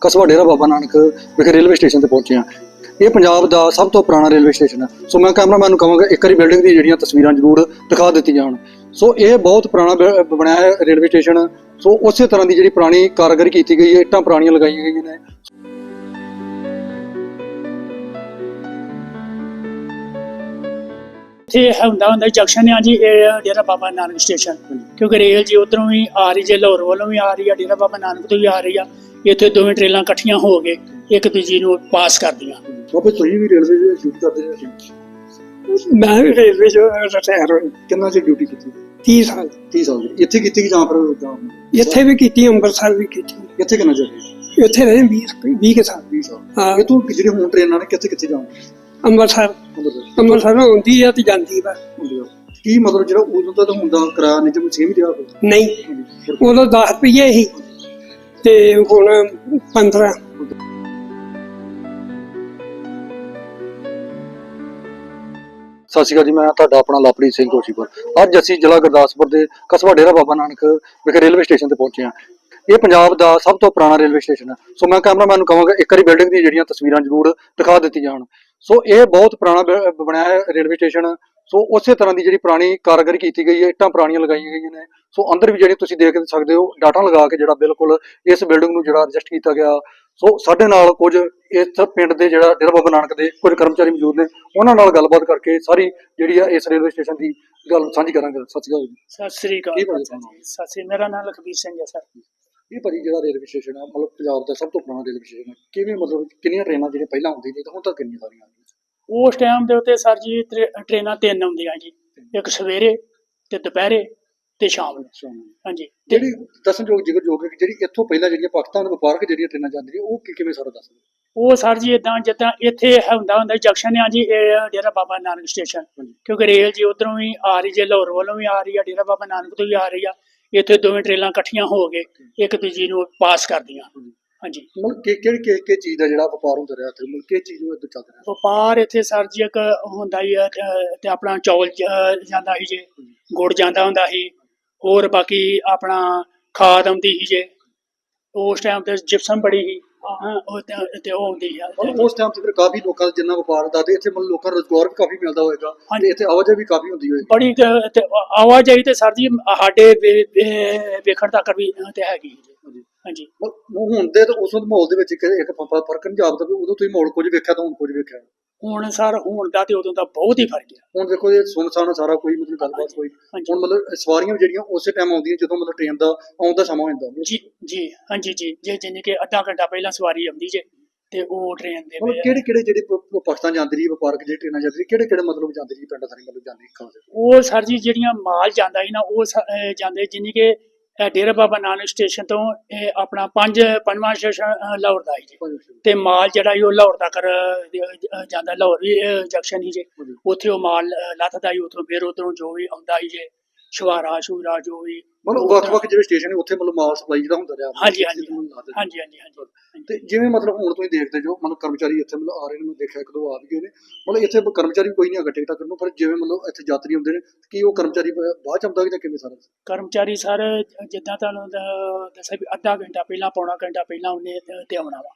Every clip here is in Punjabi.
ਕਸਬਾ ਡੇਰਾ ਬਾਬਾ ਨਾਨਕ ਵਿਖੇ ਰੇਲਵੇ ਸਟੇਸ਼ਨ ਤੇ ਪਹੁੰਚੇ ਹਾਂ। ਇਹ ਪੰਜਾਬ ਦਾ ਸਭ ਤੋਂ ਪੁਰਾਣਾ ਰੇਲਵੇ ਸਟੇਸ਼ਨ ਹੈ। ਸੋ ਮੈਂ ਕੈਮਰਾਮੈਨ ਨੂੰ ਕਹਾਂਗਾ ਇੱਕ ਵਾਰੀ ਬਿਲਡਿੰਗ ਦੀ ਜਿਹੜੀਆਂ ਤਸਵੀਰਾਂ ਜ਼ਰੂਰ ਦਿਖਾ ਦਿੱਤੀ ਜਾਣ। ਸੋ ਇਹ ਬਹੁਤ ਪੁਰਾਣਾ ਬਣਿਆ ਹੈ ਰੇਲਵੇ ਸਟੇਸ਼ਨ। ਸੋ ਉਸੇ ਤਰ੍ਹਾਂ ਦੀ ਜਿਹੜੀ ਪੁਰਾਣੀ ਕਾਰਗਰੀ ਕੀਤੀ ਗਈ ਹੈ ਇੱਟਾਂ ਪੁਰਾਣੀਆਂ ਲਗਾਈਆਂ ਗਈਆਂ ਨੇ। ਇੱਥੇ ਹੁੰਦਾ ਹੁੰਦਾ ਜੰਕਸ਼ਨ ਆ ਜੀ ਇਹ ਡੇਰਾ ਬਾਬਾ ਨਾਨਕ ਸਟੇਸ਼ਨ। ਕਿਉਂਕਿ ਰੇਲ ਜੀ ਉਧਰੋਂ ਵੀ ਆ ਰਹੀ ਜੇ ਲਾਹੌਰ ਵੱਲੋਂ ਵੀ ਆ ਰਹੀ ਆ ਡੇਰਾ ਬਾਬਾ ਨਾਨਕ ਤੋਂ ਵੀ ਆ ਰਹੀ ਆ। ਇੱਥੇ ਦੋਵੇਂ ਟ੍ਰੇਨਾਂ ਇਕੱਠੀਆਂ ਹੋ ਕੇ ਇੱਕ ਦੂਜੀ ਨੂੰ ਪਾਸ ਕਰਦੀਆਂ। ਬਾਬੇ ਤੁਸੀਂ ਵੀ ਰੇਲਵੇ ਦੇ ਡਿਊਟੀ ਕਰਦੇ ਰਹੇ ਮੈਂ ਵੀ ਰੇਲਵੇ ਜੋ ਰਿਟਾਇਰ ਹੋਈ ਕਿੰਨਾ ਚਿਰ ਡਿਊਟੀ ਕੀਤੀ? 30 ਸਾਲ। 30 ਸਾਲ। ਦੀ ਇੱਥੇ ਕੀਤੀ ਕਿ ਜਾਂ ਜਾਂ ਇੱਥੇ ਵੀ ਕੀਤੀ ਅੰਮ੍ਰਿਤਸਰ ਵੀ ਕੀਤੀ। ਇੱਥੇ ਕਿੰਨਾ ਚਿਰ ਇੱਥੇ ਰਹੇ 20 20 ਕੇ ਸਾਲ। 20 ਸਾਲ। ਹਾਂ। ਇਹ ਤੋਂ ਜਿਹੜੇ ਹੁਣ ਟ੍ਰੇਨਾਂ ਨੇ ਕਿੱਥੇ ਕਿੱਥੇ ਜਾਣਾ ਅੰਮ੍ਰਿਤਸਰ। ਅੰਮ੍ਰਿਤਸਰ। ਆਉਂਦੀ ਆ ਤੇ ਜਾਂਦੀ ਵਾ ਕੀ ਮਤਲਬ ਜਿਹੜਾ ਉਦੋਂ ਦਾ ਤਾਂ ਹੁੰਦਾ ਕਿਰਾਇਆ ਨਿਜਮ ਸੇਮ ਹੀ ਰਿਹਾ ਹੋਵੇ? ਨਹੀਂ। ਉਦੋਂ 10 ਰੁਪਏ ਸੀ। ਤੇ ਹੁਣ 15 ਸਤਿ ਸ਼੍ਰੀ ਅਕਾਲ ਜੀ, ਮੈਂ ਤੁਹਾਡਾ ਆਪਣਾ ਲਵਪ੍ਰੀਤ ਸਿੰਘ ਕੋਸ਼ੀਪੁਰ ਅੱਜ ਅਸੀਂ ਜ਼ਿਲ੍ਹਾ ਗੁਰਦਾਸਪੁਰ ਦੇ ਕਸਬਾ ਡੇਰਾ ਬਾਬਾ ਨਾਨਕ ਵਿਖੇ ਰੇਲਵੇ ਸਟੇਸ਼ਨ ਤੇ ਪਹੁੰਚੇ ਹਾਂ। ਇਹ ਪੰਜਾਬ ਦਾ ਸਭ ਤੋਂ ਪੁਰਾਣਾ ਰੇਲਵੇ ਸਟੇਸ਼ਨ ਹੈ। ਸੋ ਮੈਂ ਕੈਮਰਾਮੈਨ ਨੂੰ ਕਹਾਂਗਾ, ਇੱਕ ਵਾਰੀ ਬਿਲਡਿੰਗ ਦੀ ਜਿਹੜੀਆਂ ਤਸਵੀਰਾਂ ਜ਼ਰੂਰ ਦਿਖਾ ਦਿੱਤੀ ਜਾਣ। ਸੋ ਇਹ ਬਹੁਤ ਪੁਰਾਣਾ ਬਣਿਆ ਹੈ ਰੇਲਵੇ ਸਟੇਸ਼ਨ। ਸੋ ਉਸੇ ਤਰ੍ਹਾਂ ਦੀ ਜਿਹੜੀ ਪੁਰਾਣੀ ਕਾਰਗਰੀ ਕੀਤੀ ਗਈ ਹੈ ਇੱਟਾਂ ਪੁਰਾਣੀਆਂ ਲਗਾਈਆਂ ਗਈਆਂ ਨੇ। ਸੋ ਅੰਦਰ ਵੀ ਜਿਹੜੀ ਤੁਸੀਂ ਦੇਖ ਸਕਦੇ ਹੋ ਡਾਟਾ ਲਗਾ ਕੇ ਜਿਹੜਾ ਬਿਲਕੁਲ ਇਸ ਬਿਲਡਿੰਗ ਨੂੰ ਜਿਹੜਾ ਐਡਜਸਟ ਕੀਤਾ ਗਿਆ। ਸੋ ਸਾਡੇ ਨਾਲ ਕੁਝ ਇਸ ਪਿੰਡ ਦੇ ਜਿਹੜਾ ਡੇਰਾ ਬਾਬਾ ਨਾਨਕ ਦੇ ਕੁਝ ਕਰਮਚਾਰੀ ਮੌਜੂਦ ਨੇ ਉਹਨਾਂ ਨਾਲ ਗੱਲਬਾਤ ਕਰਕੇ ਸਾਰੀ ਜਿਹੜੀ ਆ ਇਸ ਰੇਲਵੇ ਸਟੇਸ਼ਨ ਦੀ ਗੱਲ ਸਾਂਝੀ ਕਰਾਂਗੇ। ਸਤਿ ਸ਼੍ਰੀ ਅਕਾਲ ਜੀ। ਸਤਿ ਸ੍ਰੀ ਅਕਾਲ? ਸਤਿ ਸ੍ਰੀ ਮੇਰਾ ਨਾਮ ਲਖਬੀਰ ਸਿੰਘ ਹੈ ਸਰ। ਇਹ ਭਾਜੀ ਜਿਹੜਾ ਰੇਲਵੇ ਸਟੇਸ਼ਨ ਆ ਮਤਲਬ ਪੰਜਾਬ ਦਾ ਸਭ ਤੋਂ ਪੁਰਾਣਾ ਰੇਲਵੇ ਸਟੇਸ਼ਨ ਹੈ ਕਿਵੇਂ ਮਤਲਬ ਕਿੰਨੀਆਂ ਟ੍ਰੇਨਾਂ ਜਿਹੜੀਆਂ ਪਹਿਲਾਂ ਆਉਂਦੀਆਂ ਸੀ ਤੇ ਹੁਣ ਤੱਕ ਕਿੰਨੀਆਂ ਸਾਰੀਆਂ ਆ ਗਈਆਂ? ਉਸ ਟਾਈਮ ਦੇ ਉੱਤੇ ਸਰ ਜੀ ਟਰੇ- ਟ੍ਰੇਨਾਂ ਤਿੰਨ ਆਉਂਦੀਆਂ ਜੀ। ਇੱਕ ਸਵੇਰੇ ਤੇ ਦੁਪਹਿਰੇ ਤੇ ਸ਼ਾਮ ਨੂੰ। ਹਾਂਜੀ। ਜਿਹੜੀ ਦੱਸਣਯੋਗ ਜ਼ਿਕਰ ਜੋ ਕਿ ਜਿਹੜੀ ਇੱਥੋਂ ਪਹਿਲਾਂ ਜਿਹੜੀਆਂ ਪਾਕਿਸਤਾਨ ਵਪਾਰਕ ਜਿਹੜੀਆਂ ਟ੍ਰੇਨਾਂ ਜਾਂਦੀਆਂ ਉਹ ਕਿ- ਕਿਵੇਂ ਸਾਰਾ ਦੱਸ ਉਹ ਸਰ ਜੀ ਇਦਾਂ ਜਿੱਦਾਂ ਇੱਥੇ ਹੁੰਦਾ ਹੁੰਦਾ ਜੰਕਸ਼ਨ ਆ ਜੀ ਡੇਰਾ ਬਾਬਾ ਨਾਨਕ ਸਟੇਸ਼ਨ। ਕਿਉਂਕਿ ਰੇਲ ਜੀ ਉਧਰੋਂ ਵੀ ਆ ਰਹੀ ਜੇ ਲਾਹੌਰ ਵੱਲੋਂ ਵੀ ਆ ਰਹੀ ਆ ਡੇਰਾ ਬਾਬਾ ਨਾਨਕ ਤੋਂ ਵੀ ਆ ਰਹੀ ਆ ਇੱਥੇ ਦੋਵੇਂ ਟ੍ਰੇਨਾਂ ਇਕੱਠੀਆਂ ਹੋ ਕੇ ਇੱਕ ਦੂਜੀ ਨੂੰ ਪਾਸ ਕਰਦੀਆਂ। ਹਾਂਜੀ। ਮਤਲਬ ਕਿ ਕਿਹੜੀ ਕਿ ਕਿ ਚੀਜ਼ ਦਾ ਜਿਹੜਾ ਵਪਾਰ ਹੁੰਦਾ ਰਿਹਾ ਇੱਥੇ? ਮਤਲਬ ਕਿ ਚੀਜ਼ ਨੂੰ ਇੱਥੇ ਚੱਲ ਰਿਹਾ? ਵਪਾਰ ਇੱਥੇ ਸਰ ਜੀ ਇੱਕ ਹੁੰਦਾ ਹੀ ਆ ਤੇ ਆਪਣਾ ਚੌਲ ਜ- ਜਾਂਦਾ ਸੀ ਜੇ ਗੁੜ ਜਾਂਦਾ ਹੁੰਦਾ ਸੀ ਹੋਰ ਬਾਕੀ ਆਪਣਾ ਖਾਦ ਆਉਂਦੀ ਸੀ ਜੇ। ਉਸ ਟਾਈਮ ਤੇ ਜਿਪਸਮ ਬੜੀ ਹਾਂ ਉਹ ਤੇ- ਤੇ ਉਹ ਆਉਂਦੀ ਆ। ਮਤਲਬ ਉਸ ਟਾਈਮ ਤੇ ਫਿਰ ਕਾਫੀ ਲੋਕਾਂ ਦਾ ਜਿੰਨਾ ਵਪਾਰ ਦਾ ਤੇ ਇੱਥੇ ਮਤਲਬ ਲੋਕਾਂ ਨੂੰ ਰੋਜ਼ਗਾਰ ਵੀ ਕਾਫੀ ਮਿਲਦਾ ਹੋਏਗਾ ਹਾਂਜੀ। ਤੇ ਇੱਥੇ ਆਵਾਜਾਈ ਵੀ ਕਾਫੀ ਹੁੰਦੀ ਹੋਏਗੀ। ਬੜੀ ਤੇ- ਤੇ ਆਵਾਜਾਈ ਤੇ ਸਰ ਜੀ ਸਾਡੇ ਵੇ- ਵੇ- ਵੇਖਣ ਤੱਕ ਵੀ ਤੇ ਹੈਗੀ। ਜੀ। ਹਾਂਜੀ। ਹੁਣ ਦੇ ਤਾਂ ਉਸ ਮਾਹੌਲ ਦੇ ਵਿੱਚ ਇੱਕ ਇੱਕ ਫ਼ਰਕ ਨਹੀਂ ਜਾਪਦਾ ਵੀ ਉਦੋਂ ਤੁਸੀਂ ਮਾਹੌਲ ਕੁਝ ਵੇਖਿਆ ਤਾਂ ਹੁਣ ਕੁਝ ਵੇਖਿਆ। ਹੁਣ ਸਰ ਹੁਣ ਦਾ ਤੇ ਉਦੋਂ ਦਾ ਬਹੁਤ ਹੀ ਫ਼ਰਕ ਹੈ। ਹੁਣ ਦੇਖੋ ਇਹ ਸੁਨਸਾਨ ਸਾਰਾ ਕੋਈ ਮਤਲਬ ਗੱਲਬਾਤ ਕੋਈ। ਹੁਣ ਮਤਲਬ ਸਵਾਰੀਆਂ ਵੀ ਜਿਹੜੀਆਂ ਉਸੇ ਟਾਈਮ ਆਉਂਦੀਆਂ ਜਦੋਂ ਮਤਲਬ ਟ੍ਰੇਨ ਦਾ ਆਉਣ ਦਾ ਸਮਾਂ ਹੋ ਜਾਂਦਾ ਜੀ ਜੀ ਹਾਂਜੀ ਜੀ। ਜੇ ਜਿੰਨੇ ਕਿ ਅੱਧਾ ਘੰਟਾ ਪਹਿਲਾਂ ਸਵਾਰੀ ਆਉਂਦੀ ਜੇ ਤੇ ਉਹ ਟ੍ਰੇਨ ਦੇ ਵਿੱਚ ਕਿਹੜੇ ਕਿਹੜੇ ਜਿਹੜੇ ਪਾਕਿਸਤਾਨ ਜਾਂਦੀ ਰਹੀ ਵਪਾਰਕ ਜਿਹੜੇ ਟ੍ਰੇਨਾਂ ਜਾਂਦੀ ਰਹੀ ਕਿਹੜੇ ਕਿਹੜੇ ਮਤਲਬ ਜਾਂਦੀ ਰਹੀ ਪਿੰਡ ਸਾਰੀ ਮਤਲਬ ਜਾਂਦੀ ਖਾਸ। ਉਹ ਸਰ ਜੀ ਜਿਹੜੀਆਂ ਮਾਲ ਜਾਂਦਾ ਸੀ ਨਾ ਉਹ ਜਾਂਦੇ ਜਿੰਨੀ ਕਿ ਅਹ ਡੇਰਾ ਬਾਬਾ ਨਾਨਕ ਸਟੇਸ਼ਨ ਤੋਂ ਇਹ ਆਪਣਾ ਪੰਜ ਪੰਜਵਾਂ ਸਟੇਸ਼ਨ ਲਾਹੌਰ ਦਾ ਸੀ ਜੀ। ਤੇ ਮਾਲ ਜਿਹੜਾ ਉਹ ਲਾਹੌਰ ਤੱਕ ਜਾਂਦਾ ਲਾਹੌਰ ਵੀ ਜੰਕਸ਼ਨ ਹੀ ਜੇ। ਉੱਥੇ ਉਹ ਮਾਲ ਲੱਥਦਾ ਸੀ ਉੱਥੋਂ ਫਿਰ ਉਧਰੋਂ ਜੋ ਵੀ ਆਉਂਦਾ ਸੀ ਜੇ ਸ਼ਵਾਰਾ ਸ਼ੂਰਾ ਜੋ ਵੀ ਮਤਲਬ ਵੱਖ-ਵੱਖ ਜਿਹੜੇ ਸਟੇਸ਼ਨ ਨੇ ਉੱਥੇ ਮਤਲਬ ਮਾਲ ਸਪਲਾਈ ਜਿਹੜਾ ਹੁੰਦਾ ਰਿਹਾ ਹਾਂਜੀ ਹਾਂਜੀ। ਹਾਂਜੀ ਹਾਂਜੀ ਹਾਂਜੀ। ਤੇ ਜਿਵੇਂ ਮਤਲਬ ਹੁਣ ਤੁਸੀਂ ਦੇਖਦੇ ਜੋ ਮਤਲਬ ਕਰਮਚਾਰੀ ਇੱਥੇ ਮਤਲਬ ਆ ਰਹੇ ਨੇ ਮੈਂ ਦੇਖਿਆ ਇੱਕ ਦੋ ਆ ਵੀ ਗਏ ਨੇ। ਮਤਲਬ ਇੱਥੇ ਕਰਮਚਾਰੀ ਕੋਈ ਨਹੀਂ ਹੈਗਾ ਟਿਕਟਾਂ ਕਰਨ ਨੂੰ ਪਰ ਜਿਵੇਂ ਮਤਲਬ ਇੱਥੇ ਯਾਤਰੀ ਹੁੰਦੇ ਨੇ ਕੀ ਉਹ ਕਰਮਚਾਰੀ ਬਾਅਦ ਚ ਆਉਂਦਾ ਕਿ ਜਾਂ ਕਿਵੇਂ ਸਾਰਾ? ਕਰਮਚਾਰੀ ਸਰ ਜਿੱਦਾਂ ਤੁਹਾਨੂੰ ਦੱਸਿਆ ਵੀ ਅੱਧਾ ਘੰਟਾ ਪਹਿਲਾਂ ਪੌਣਾ ਘੰਟਾ ਪਹਿਲਾਂ ਉਹਨੇ ਤੇ- ਆਉਣਾ ਵਾ।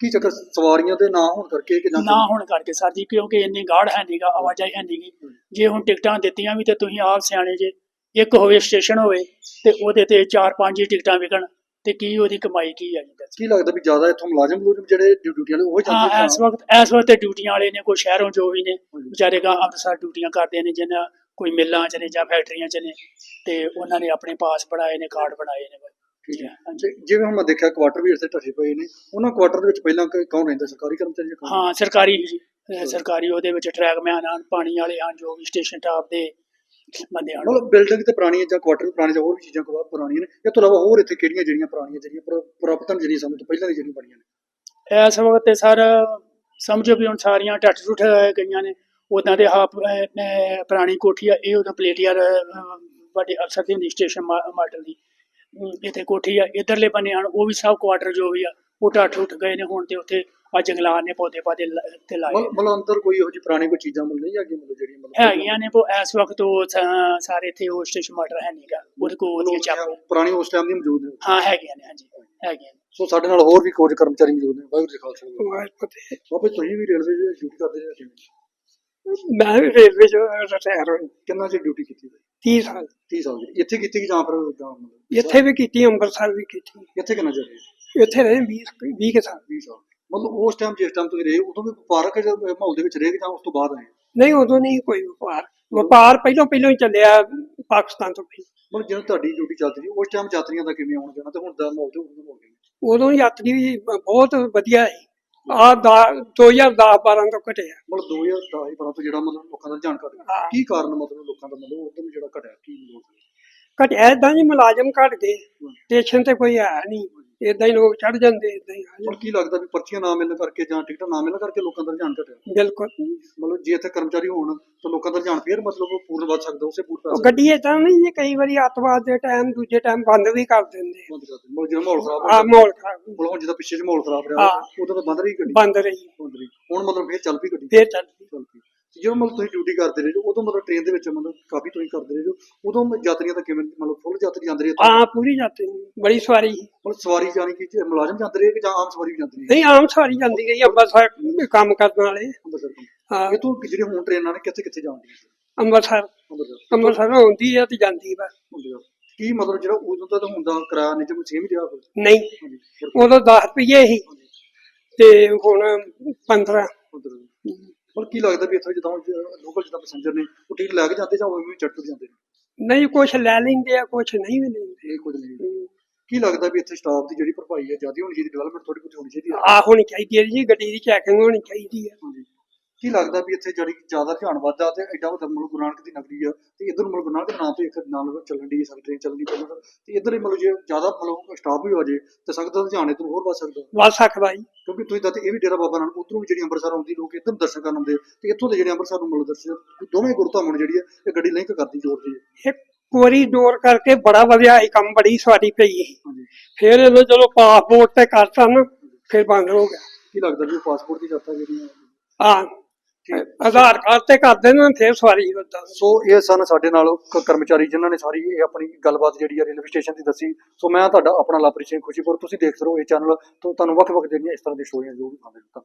ਕੀ ਚੱਕਰ? ਸਵਾਰੀਆਂ ਦੇ ਨਾ ਹੋਣ ਕਰਕੇ ਕਿ ਨਾ ਹੋਣ ਕਰਕੇ ਸਰ ਜੀ ਕਿਉਂਕਿ ਇੰਨੀ ਗਾੜ ਹੈ ਨਹੀਂਗਾ ਆਵਾਜਾਈ ਹੈ ਨਹੀਂਗੀ ਜੇ ਹੁਣ ਟਿਕਟਾਂ ਦਿੱਤੀਆਂ ਵੀ ਤੇ ਤੁਸੀਂ ਆਪ ਸਿਆਣੇ ਜੇ। ਇੱਕ ਹੋਵੇ ਸਟੇਸ਼ਨ ਹੋਵੇ ਤੇ ਉਹਦੇ ਤੇ ਚਾਰ ਪੰਜ ਹੀ ਟਿਕਟਾਂ ਵਿਕਣ ਤੇ ਕੀ ਉਹਦੀ ਕਮਾਈ ਕੀ ਹੈ ਜੀ ਦੱਸੋ? ਕੀ ਲੱਗਦਾ ਵੀ ਜ਼ਿਆਦਾ ਇੱਥੋਂ ਮੁਲਾਜ਼ਮ ਮੁਲਾਜ਼ਮ ਜਿਹੜੇ ਡਿਊ- ਡਿਊਟੀ ਵਾਲੇ ਉਹ ਜਾਂਦੇ ਹਾਂ ਇਸ ਵਕਤ ਇਸ ਵਕਤ ਤੇ ਡਿਊਟੀਆਂ ਵਾਲੇ ਨੇ ਕੋਈ ਸ਼ਹਿਰੋਂ ਜੋ ਵੀ ਨੇ ਵਿਚਾਰੇ ਗਾ ਅੰਮ੍ਰਿਤਸਰ ਡਿਊਟੀਆਂ ਕਰਦੇ ਨੇ ਜਿਨ੍ਹਾਂ ਕੋਈ ਮਿੱਲਾਂ ਚ ਨੇ ਜਾਂ ਫੈਕਟਰੀਆਂ ਚ ਨੇ ਤੇ ਉਹਨਾਂ ਨੇ ਆਪਣੇ ਪਾਸ ਬਣਾਏ ਨੇ ਕਾਰਡ ਬਣਾਏ ਨੇ ਠੀਕ ਹੈ। ਜਿਵੇਂ ਹੁਣ ਮੈਂ ਦੇਖਿਆ ਕੁਆਟਰ ਵੀ ਇੱਥੇ ਢੱਠੇ ਪਏ ਨੇ ਉਹਨਾਂ ਕੁਆਟਰ ਦੇ ਵਿੱਚ ਪਹਿਲਾਂ ਕੌਣ ਰਹਿੰਦਾ ਸਰਕਾਰੀ ਕਰਮਚਾਰੀ ਜਾਂ? ਹਾਂ ਸਰਕਾਰੀ ਸਰਕਾਰੀ ਉਹਦੇ ਵਿੱਚ ਟਰੈਕਮੈਨ ਹਨ ਪਾਣੀ ਵਾਲੇ ਹਨ ਜੋ ਵੀ ਸਟੇਸ਼ਨ ਟਾਪ ਦੇ ਹਨ ਮਤਲਬ ਬਿਲਡਿੰਗ ਤੇ ਪੁਰਾਣੀਆਂ ਜਾਂ ਕੁਆਟਰ ਪੁਰਾਣੇ ਜਾਂ ਹੋਰ ਵੀ ਚੀਜ਼ਾਂ ਕੋ ਪੁਰਾਣੀਆਂ ਨੇ ਇਹ ਤੋਂ ਇਲਾਵਾ ਹੋਰ ਇੱਥੇ ਕਿਹੜੀਆਂ ਜਿਹੜੀਆਂ ਪੁਰਾਣੀਆਂ ਜਿਹੜੀਆਂ ਪੁਰਾ- ਪੁਰਾਤਨ ਜਿਹੜੀਆਂ ਸਮੇਂ ਤੋਂ ਪਹਿਲਾਂ ਦੀ ਜਿਹੜੀਆਂ ਬਣੀਆਂ ਨੇ? ਇਸ ਵਕਤ ਤੇ ਸਰ ਸਮਝੋ ਵੀ ਹੁਣ ਸਾਰੀਆਂ ਟੱਟ ਟੁੱਟ ਗਈਆਂ ਨੇ ਉਦਾਂ ਦੇ ਆਪ ਪੁਰਾਣੀ ਕੋਠੀ ਆ ਇਹ ਉਹਦਾ ਪਲੇਟੀਅਰ ਵੱਡੇ ਅਫਸਰ ਦੀ ਹੁੰਦੀ ਸਟੇਸ਼ਨ ਮਾਡਲ ਦੀ। ਇੱਥੇ ਕੋਠੀ ਆ ਇਧਰਲੇ ਬੰਨੇ ਹਨ ਉਹ ਵੀ ਸਭ ਕੁਆਟਰ ਜੋ ਵੀ ਆ ਉਹ ਟੱਟ ਟੁੱਟ ਗਏ ਨੇ ਹੁਣ ਤੇ ਉੱਥੇ ਆ ਜੰਗਲਾਤ ਨੇ ਪੌਦੇ ਪਾਦੇ ਤੇ ਲਾਏ ਮਤਲਬ ਮਤਲਬ ਅੰਦਰ ਕੋਈ ਇਹੋ ਜਿਹੀ ਪੁਰਾਣੀ ਕੋਈ ਚੀਜ਼ਾਂ ਮਿਲ ਨਹੀਂ ਹੈਗੀ ਮਤਲਬ ਜਿਹੜੀਆਂ ਮਤਲਬ ਹੈਗੀਆਂ ਨੇ ਉਹ ਇਸ ਵਕਤ ਉਹ ਸ- ਸਾਰੇ ਇੱਥੇ ਉਹ ਸਟੇਸ਼ਨ ਮਾਡਲ ਹੈ ਨਹੀਂਗਾ ਉਹਦੇ ਕੋਲ ਉਹਦੀਆਂ ਚਾਪਾਂ ਪੁਰਾਣੀ ਉਸ ਟਾਈਮ ਦੀ ਮੌਜੂਦ ਨੇ। ਹਾਂ ਹੈਗੀਆਂ ਨੇ ਹਾਂਜੀ ਹੈਗੀਆਂ ਨੇ। ਸੋ ਸਾਡੇ ਨਾਲ ਹੋਰ ਵੀ ਕੁਝ ਕਰਮਚਾਰੀ ਮੌਜੂਦ ਨੇ ਵਾਹਿਗੁਰੂ ਜੀ ਕਾ ਖਾਲਸਾ ਵਾਹਿਗੁਰੂ ਵਾਹਿਗੁਰੂ ਜੀ ਕੀ ਬਾਬੇ ਤੁਸੀਂ ਵੀ ਰੇਲਵੇ ਦੀ ਡਿਊਟੀ ਕਰਦੇ ਰਹੇ ਕਿਵੇਂ। ਮੈਂ ਵੀ ਰੇਲਵੇ ਚ ਰਿਟਾਇਰ ਹੋਈ। ਕਿੰਨਾ ਚਿਰ ਡਿਊਟੀ ਕੀਤੀ 30 ਸਾਲ। 30 ਸਾਲ ਦੀ। ਇੱਥੇ ਕੀਤੀ ਕਿ ਜਾਂ ਫਿਰ ਜਾਂ ਮਤਲਬ? ਇੱਥੇ ਵੀ ਕੀਤੀ ਅੰਮ੍ਰਿਤਸਰ ਵੀ ਕੀਤੀ। ਇੱਥੇ ਕਿੰਨਾ ਚਿਰ ਰਹੇ ਇੱਥੇ ਰਹੇ 20 20 ਕੁ ਸਾਲ। 20 ਸਾਲ। ਮਤਲਬ ਉਸ ਟਾਈਮ ਜਿਸ ਟਾਈਮ ਤੁਸੀਂ ਰਹੇ ਉਦੋਂ ਵੀ ਵਪਾਰਕ ਜ- ਮਾਹੌਲ ਦੇ ਵਿੱਚ ਰਹੇ ਕਿ ਜਾਂ ਉਸ ਤੋਂ ਬਾਅਦ ਆਏ? ਨਹੀਂ ਉਦੋਂ ਨਹੀਂ ਕੋਈ ਵਪਾਰ। ਵਪਾਰ ਪਹਿਲਾਂ ਪਹਿਲਾਂ ਹੀ ਚੱਲਿਆ ਪਾਕਿਸਤਾਨ ਤੋਂ ਪਹਿਲਾਂ। ਮਤਲਬ ਜਦੋਂ ਤੁਹਾਡੀ ਡਿਊਟੀ ਚੱਲਦੀ ਸੀ ਉਸ ਟਾਈਮ ਯਾਤਰੀਆਂ ਦਾ ਕਿਵੇਂ ਆਉਣਾ ਜਾਣਾ? ਤੇ ਹੁਣ ਦਾ ਮਾਹੌਲ ਤੇ ਹੁਣ ਦਾ ਮਾਹੌਲ ਕਿਵੇਂ? ਉਦੋਂ ਯਾਤਰੀ ਵੀ ਬ- ਬਹੁਤ ਵਧੀਆ ਹੈ ਆ 2010 12 ਤੋਂ ਘਟਿਆ। ਮਤਲਬ 2010 ਹੀ ਤੋਂ ਜਿਹੜਾ ਮਤਲਬ ਲੋਕਾਂ ਦਾ ਰੁਝਾਨ ਘਟ ਗਿਆ ਹਾਂ। ਕੀ ਕਾਰਨ ਮਤਲਬ ਲੋਕਾਂ ਦਾ ਮਤਲਬ ਉਦੋਂ ਜਿਹੜਾ ਘਟਿਆ ਕੀ ਮਤਲਬ? ਘਟਿਆ ਇਦਾਂ ਜੀ ਮੁਲਾਜ਼ਮ ਘਟ ਗਏ। ਸਟੇਸ਼ਨ ਤੇ ਕੋਈ ਹੈ ਨਹੀਂ। ਇਦਾਂ ਹੀ ਲੋਕ ਚੜ ਜਾਂਦੇ ਇਦਾਂ ਹੀ ਆ ਹੁਣ ਜਾਂਦੇ। ਕੀ ਲੱਗਦਾ ਵੀ ਪਰਚੀਆਂ ਨਾ ਮਿਲਣ ਕਰਕੇ ਜਾਂ ਟਿਕਟਾਂ ਨਾ ਮਿਲਣ ਕਰਕੇ ਲੋਕਾਂ ਦਾ ਰੁਝਾਨ ਘਟਿਆ? ਬਿਲਕੁਲ। ਮਤਲਬ ਜੇ ਇੱਥੇ ਕਰਮਚਾਰੀ ਹੋਣ ਤਾਂ ਲੋਕਾਂ ਦਾ ਰੁਝਾਨ ਫੇਰ ਮਤਲਬ ਪੂਰਨ ਵੱਧ ਸਕਦਾ ਉਸੇ ਪੂਰ ਉਹ ਗੱਡੀ ਇਦਾਂ ਨਹੀਂ ਜੀ ਕਈ ਵਾਰੀ ਅੱਤਵਾਦ ਦੇ ਟਾਈਮ ਦੂਜੇ ਟਾਈਮ ਬੰਦ ਵੀ ਕਰ ਦਿੰਦੇ ਦਿੰਦੇ। ਮਤਲਬ ਮਾਹੌਲ ਖਰਾਬ ਆ ਮਾਹੌਲ ਖਰਾਬ। ਮਤਲਬ ਹੁਣ ਜਿਹਦਾ ਪਿੱਛੇ ਚ ਮਾਹੌਲ ਖਰਾਬ ਰਿਹਾ ਹਾਂ। ਉਦੋਂ ਤਾਂ ਬੰਦ ਰਹੀ ਗੱਡੀ। ਬੰਦ ਰਹੀ। ਬੰਦ ਰਹੀ। ਹੁਣ ਮਤਲਬ ਫੇਰ ਚੱਲ ਪਈ ਗੱਡੀ। ਫੇਰ ਚੱਲ ਪਈ। ਚੱਲ ਪਈ। ਤੇ ਜਦੋਂ ਮਤਲਬ ਤੁਸੀਂ ਡਿਊਟੀ ਕਰਦੇ ਰਹੇ ਜੋ ਉਦੋਂ ਮਤਲਬ ਟ੍ਰੇਨ ਦੇ ਵਿੱਚ ਮਤਲਬ ਕਾਫੀ ਤੁਸੀਂ ਕਰਦੇ ਰਹੇ ਜੋ ਉਦੋਂ ਯਾਤਰੀਆਂ ਦਾ ਕਿਵੇਂ ਮਤਲਬ ਫੁੱਲ ਯਾਤਰੀ ਜਾਂਦੇ ਰਹੇ? ਹਾਂ ਪੂਰੀ ਯਾਤਰੀ ਬੜੀ ਸਵਾਰੀ। ਸੀ। ਮਤਲਬ ਸਵਾਰੀ ਜਾਣੀ ਕਿ ਜੇ ਮੁਲਾਜ਼ਮ ਜਾਂਦੇ ਰਹੇ ਕਿ ਜਾਂ ਆਮ ਸਵਾਰੀ ਵੀ ਜਾਂਦੀ ਰਹੀ? ਨਹੀਂ ਆਮ ਸਵਾਰੀ ਜਾਂਦੀ ਗਈ ਅੰਮ੍ਰਿਤਸਰ ਕੰਮ ਕਰਨ ਵਾਲੇ। ਅੰਮ੍ਰਿਤਸਰ ਤੋਂ। ਹਾਂ। ਇਹ ਤੋਂ ਜਿਹੜੇ ਹੁਣ ਟ੍ਰੇਨਾਂ ਨੇ ਕਿੱਥੇ ਕਿੱਥੇ ਜਾਂਦੀਆਂ ਸੀ ਅੰਮ੍ਰਿਤਸਰ। ਅੰਮ੍ਰਿਤਸਰ। ਅੰਮ੍ਰਿਤਸਰ ਆਉਂਦੀ ਹੈ ਤੇ ਜਾਂਦੀ ਬਸ। ਅੰਮ੍ਰਿਤਸਰ। ਕੀ ਮਤਲਬ ਜਿਹੜਾ ਉਦੋਂ ਦਾ ਤਾਂ ਹੁੰਦਾ ਕਿਰਾਇਆ ਨਿਜਮ ਸੇਮ ਹੀ ਰਿਹਾ ਕੋਈ ਨਹੀਂ ਉਦੋਂ 10 ਰੁਪਏ ਸੀ। ਤੇ ਹੁਣ 15 ਅੰਮ੍ਰਿਤਸਰ। ਮਤਲਬ ਕੀ ਲੱਗਦਾ ਵੀ ਇੱਥੋਂ ਜਦੋਂ ਲੋਕਲ ਜਿੱਦਾਂ ਪੈਸੇਂਜਰ ਨੇ ਉਹ ਟਿਕਟ ਲੈ ਕੇ ਜਾਂਦੇ ਜਾਂ ਉਹ ਵੀ ਚੜ੍ਹ ਕੇ ਜਾਂਦੇ ਨੇ? ਨਹੀਂ ਕੁਛ ਲੈ ਲੈਂਦੇ ਆ ਕੁਛ ਨਹੀਂ ਵੀ ਲੈਂਦੇ। ਇਹ ਕੁਝ ਨਹੀਂ ਕੀ ਲੱਗਦਾ ਵੀ ਇੱਥੇ ਸਟਾਫ ਦੀ ਜਿਹੜੀ ਭਰਪਾਈ ਹੈ ਜ਼ਿਆਦਾ ਹੋਣੀ ਚਾਹੀਦੀ ਡਿਵੈਲਪਮੈਂਟ ਥੋੜੀ ਬਹੁਤੀ ਹੋਣੀ ਚਾਹੀਦੀ ਆ ਹੋਣੀ ਚਾਹੀਦੀ ਹੈ ਜੀ ਗੱਡੀ ਦੀ ਚੈਕਿੰਗ ਹੋਣੀ ਚਾਹੀਦੀ ਹੈ। ਹਾਂਜੀ। ਕੀ ਲੱਗਦਾ ਵੀ ਇੱਥੇ ਜਿਹੜੀ ਜ਼ਿਆਦਾ ਧਿਆਨ ਵੱਧਦਾ ਤੇ ਐਡਾ ਵੱਡਾ ਮੁਲਕ ਗੁਰੂ ਨਾਨਕ ਦੀ ਨਗਰੀ ਆ ਤੇ ਇਧਰ ਮੁਲਕ ਗੁਰੂ ਨਾਨਕ ਦੇ ਨਾਂ ਤੋਂ ਇੱਕ ਨਾਲ ਚੱਲਣ ਦੀ ਟ੍ਰੇਨ ਚੱਲਣੀ ਪਹਿਲਾਂ ਤਾਂ ਇਧਰ ਹੀ ਮਤਲਬ ਜੇ ਜ਼ਿਆਦਾ ਮਤਲਬ ਸਟਾਫ ਵੀ ਹੋ ਜੇ ਤੇ ਸੰਗਤ ਦਾ ਧਿਆਨ ਇਧਰ ਹੋਰ ਵੱਧ ਸਕਦਾ। ਵੱਧ ਸਕਦਾ ਜੀ। ਕਿਉਂਕਿ ਤੁਸੀਂ ਤਾਂ ਇਹ ਵੀ ਡੇਰਾ ਬਾਬਾ ਨਾਨਕ ਉਧਰੋਂ ਵੀ ਜਿਹੜੀ ਅੰਮ੍ਰਿਤਸਰ ਆਉਂਦੀ ਲੋਕ ਇੱਧਰ ਦਰਸ਼ਨ ਕਰਨ ਆਉਂਦੇ ਤੇ ਇੱਥੋਂ ਦੇ ਜਿਹੜੇ ਅੰਮ੍ਰਿਤਸਰ ਨੂੰ ਮਤਲਬ ਦਰਸ਼ਨ ਦੋਵੇਂ ਗੁਰਧਾਮਾਂ ਜਿਹੜੀ ਹੈ ਇਹ ਗੱਡੀ ਲਿੰਕ ਕਰਦੀ ਜੋੜਦੀ ਹੈ ਇੱਕ ਕੋਰੀਡੋਰ ਕਰਕੇ ਬੜਾ ਵਧੀਆ ਇਹ ਕੰਮ ਬੜੀ ਸਵਾਰੀ ਪਈ ਫਿਰ ਇਹਨੂੰ ਚਲੋ ਪਾਸਪੋਰਟ ਤੇ ਕਰਤਾ ਨਾ ਫਿਰ ਬੰਦ ਹੋ ਗਿਆ। ਕੀ ਲੱਗਦਾ ਵੀ ਪਾਸਪੋਰਟ ਦੀ ਯਾਤਰਾ ਜਿਹੜੀ ਹੈ। ਆ ਆਧਾਰ ਕਾਰਡ ਤੇ ਕਰ ਦੇਣਾ, ਫਿਰ ਸਵਾਰੀ ਹੁੰਦਾ ਸੋ ਇਹ ਸਨ ਸਾਡੇ ਨਾਲ ਕ- ਕਰਮਚਾਰੀ ਜਿਨ੍ਹਾਂ ਨੇ ਸਾਰੀ ਇਹ ਆਪਣੀ ਗੱਲਬਾਤ ਜਿਹੜੀ ਆ ਰੇਲਵੇ ਸਟੇਸ਼ਨ ਦੀ ਦੱਸੀ। ਸੋ ਮੈਂ ਤੁਹਾਡਾ ਆਪਣਾ ਲਾਪਰੀ ਸਿੰਘ ਖੁਸ਼ੀਪੁਰ, ਤੁਸੀਂ ਦੇਖਦੇ ਰਹੋ ਇਹ ਚੈਨਲ। ਤੋਂ, ਤੁਹਾਨੂੰ ਵੱਖ-ਵੱਖ ਜਿਹੜੀਆਂ ਇਸ ਤਰ੍ਹਾਂ ਦੀਆਂ ਸਟੋਰੀਆਂ ਜ਼ਰੂਰ ਦਿਖਾਉਂਦੇ ਰਹੋ